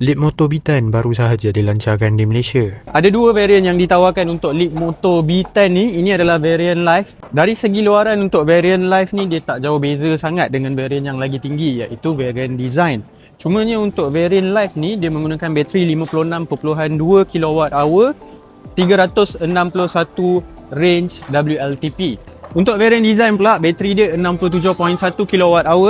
Leap Moto B10 baru sahaja dilancarkan di Malaysia. Ada dua varian yang ditawarkan untuk Leap Moto B10 ni. Ini adalah varian live. Dari segi luaran untuk varian live ni dia tak jauh beza sangat dengan varian yang lagi tinggi iaitu varian design. Cumanya untuk varian live ni dia menggunakan bateri 56.2 kWh 361 range WLTP. Untuk varian design pula, bateri dia 67.1 kWh,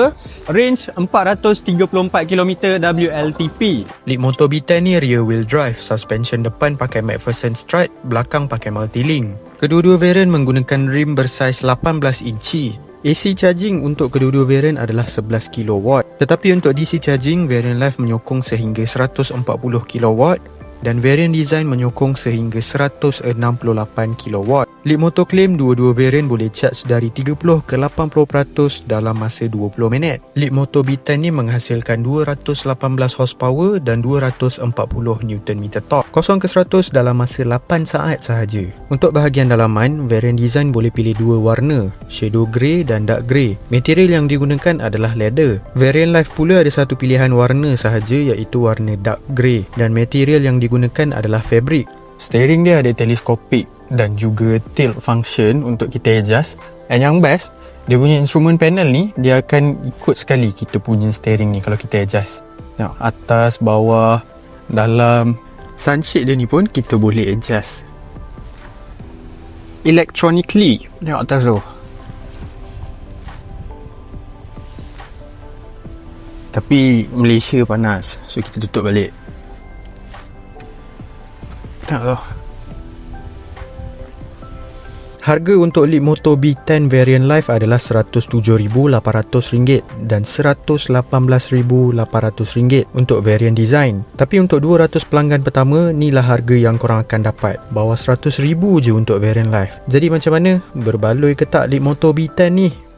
range 434 km WLTP. Leap Moto B10 ni rear wheel drive, suspension depan pakai McPherson Strut, belakang pakai multi-link. Kedua-dua varian menggunakan rim bersaiz 18 inci. AC charging untuk kedua-dua varian adalah 11 kW. Tetapi untuk DC charging, varian Live menyokong sehingga 140 kW dan varian design menyokong sehingga 168 kW. Leap Moto claim dua-dua varian boleh charge dari 30 ke 80% dalam masa 20 minit. Leap Moto B10 ni menghasilkan 218 horsepower dan 240 Nm torque. 0 ke 100 dalam masa 8 saat sahaja. Untuk bahagian dalaman, varian design boleh pilih dua warna, shadow grey dan dark grey. Material yang digunakan adalah leather. Varian Life pula ada satu pilihan warna sahaja iaitu warna dark grey dan material yang digunakan adalah fabric. Steering dia ada teleskopik dan juga tilt function untuk kita adjust. And yang best, dia punya instrument panel ni dia akan ikut sekali kita punya steering ni kalau kita adjust. Tengok atas, bawah, dalam. Sunshade dia ni pun kita boleh adjust. Electronically. Tengok atas tu. Tapi Malaysia panas So kita tutup balik Tak tahu Harga untuk Leap Moto B10 variant live adalah RM107,800 dan RM118,800 untuk variant design. Tapi untuk 200 pelanggan pertama, inilah harga yang korang akan dapat. Bawah RM100,000 je untuk variant live. Jadi macam mana? Berbaloi ke tak Leap Moto B10 ni?